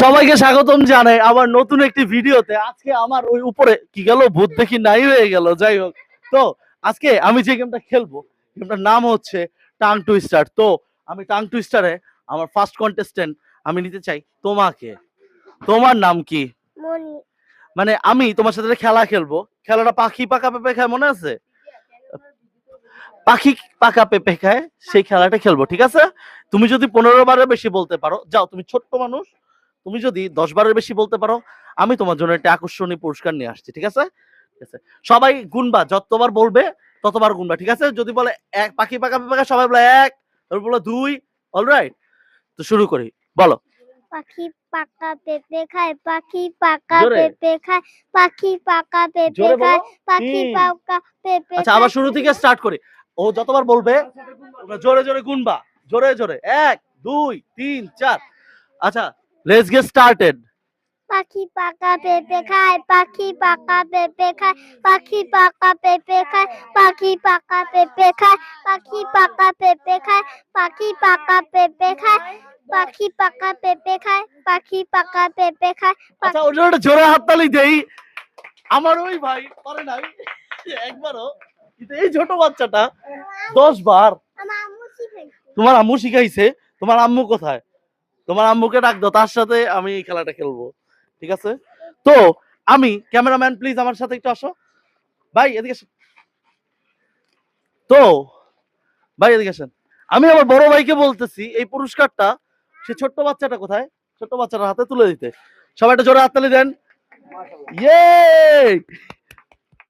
সবাইকে স্বাগতম জানাই আমার নতুন একটি ভিডিওতে। আজকে আমার ওই উপরে কি গেল? ভূত দেখি নাই হয়ে গেল যাই হোক। তো আজকে আমি যে গেমটা খেলব গেমটার নাম হচ্ছে টাং টুইস্টার তো আমি টাং টুইস্টারে আমার ফার্স্ট কন্টেস্টেন্ট আমি নিতে চাই তোমাকে। তোমার নাম কি? মানে। আমি তোমার সাথে খেলা খেলব খেলাটা পাখি পাকা পেঁপে খায় মনে আছে? পাখি পাকা পেঁপে খায় সেই খেলাটা খেলব ঠিক আছে? তুমি যদি পনেরো বারের বেশি বলতে পারো যাও তুমি ছোট্ট মানুষ তুমি যদি দশ বারের বেশি বলতে পারো আমি তোমার জন্য একটা আকর্ষণীয় পুরস্কার নিয়ে আসছি ঠিক আছে? ঠিক আছে। সবাই গুনবা যতবার বলবে ততবার গুনবা ঠিক আছে? যদি বলে এক পাখি পাকা পেঁপে খায় সবাই বলে এক তারপর বলে দুই অলরাইট তো শুরু করি বলো। পাখি পাকা পেঁপে খায় পাখি পাকা। পেঁপে খায় পাখি পাকা পেঁপে খায় পাখি। পাকা পেঁপে আচ্ছা আবার শুরু থেকে স্টার্ট করি। ও যতবার বলবে জোরে জোরে গুনবা জোরে জোরে। এক দুই তিন চার। আচ্ছা লেটস গেট স্টার্টেড পাখি পাকা পেঁপে খায় পাখি পাকা পেঁপে খায় পাখি পাকা পেঁপে খায় পাখি পাকা পেঁপে খায় পাখি পাকা পেঁপে খায় পাখি পাকা পেঁপে খায় পাখি পাকা পেঁপে খায় পাখি পাকা পেঁপে খায় আচ্ছা ওর জন্য জোরে হাততালি দেই। আমার ওই ভাই পারে নাই একবারও। এই ছোট বাচ্চাটা দশ বার। আমার আম্মু শিখাইছে। তোমার আম্মু শিখাইছে তোমার আম্মু কোথায়? তোমার আম্মুকে ডাক দাও তার সাথে আমি এই খেলাটা খেলব ঠিক আছে? তো আমি ক্যামেরাম্যান প্লিজ আমার সাথে একটু আসো। ভাই এদিকে তো ভাই এদিকে আসেন। আমি আমার বড় ভাইকে বলতেছি এই পুরস্কারটা সে ছোট্ট বাচ্চাটা কোথায়? ছোট্ট বাচ্চাটার হাতে তুলে দিতে। সবাই একটা জোরে হাততালি দেন। ইয়ে